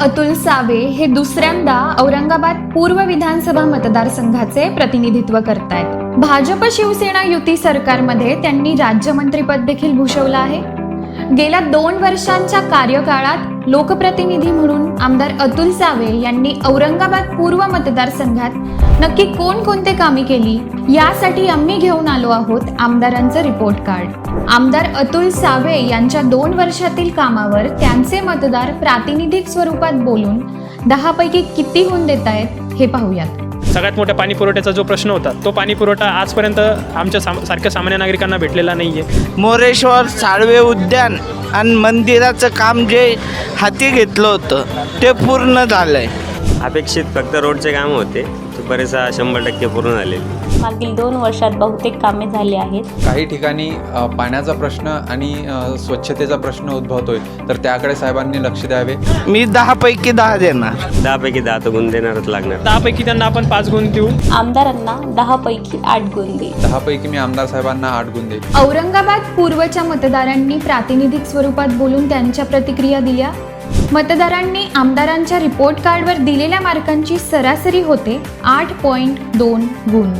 अतुल सावे हे दुसऱ्यांदा औरंगाबाद पूर्व विधानसभा मतदारसंघाचे प्रतिनिधित्व करतायत. भाजप शिवसेना युती सरकारमध्ये त्यांनी राज्यमंत्रीपद देखील भूषवलं आहे. गेल्या दोन वर्षांच्या कार्यकाळात लोकप्रतिनिधी म्हणून आमदार अतुल सावे यांनी औरंगाबाद पूर्व मतदारसंघात नक्की कोणकोणते कामे केली यासाठी आम्ही घेऊन आलो आहोत आमदारांचं रिपोर्ट कार्ड आमदार अतुल सावे यांच्या दोन वर्षातील कामावर त्यांचे मतदार प्रातिनिधिक स्वरूपात बोलून दहापैकी किती गुण देत आहेत हे पाहूयात. सगळ्यात मोठ्या पाणी पुरवठ्याचा जो प्रश्न होता तो पाणी पुरवठा आजपर्यंत आमच्या साम सारख्या सामान्य नागरिकांना भेटलेला नाही आहे मोरेश्वर साळवे उद्यान आणि मंदिराचं काम जे हाती घेतलं होतं ते पूर्ण झालं आहे अपेक्षित फक्त रोडचे काम होते. बरेचसा शंभर टक्के पूर्ण झाले. मागील दोन वर्षात बहुतेक कामे झाली आहेत. काही ठिकाणी अ, पाण्याचा प्रश्न आणि अ, स्वच्छतेचा प्रश्न उद्भवतोय. तर त्याकडे साहेबांनी लक्ष द्यावे. मी दहापैकी दहा देणार. दहापैकी दहा तर गुण देणारच लागणार. दहापैकी त्यांना आपण पाच गुण देऊ. आमदारांना दहापैकी आठ गुण देईल दहापैकी मी आमदार साहेबांना आठ गुण देईन औरंगाबाद पूर्वच्या मतदारांनी प्रातिनिधिक स्वरूपात बोलून त्यांच्या प्रतिक्रिया दिल्या. मतदारांनी आमदारांच्या रिपोर्ट कार्डवर दिलेल्या मार्कांची सरासरी होते आठ पॉईंट दोन गुण.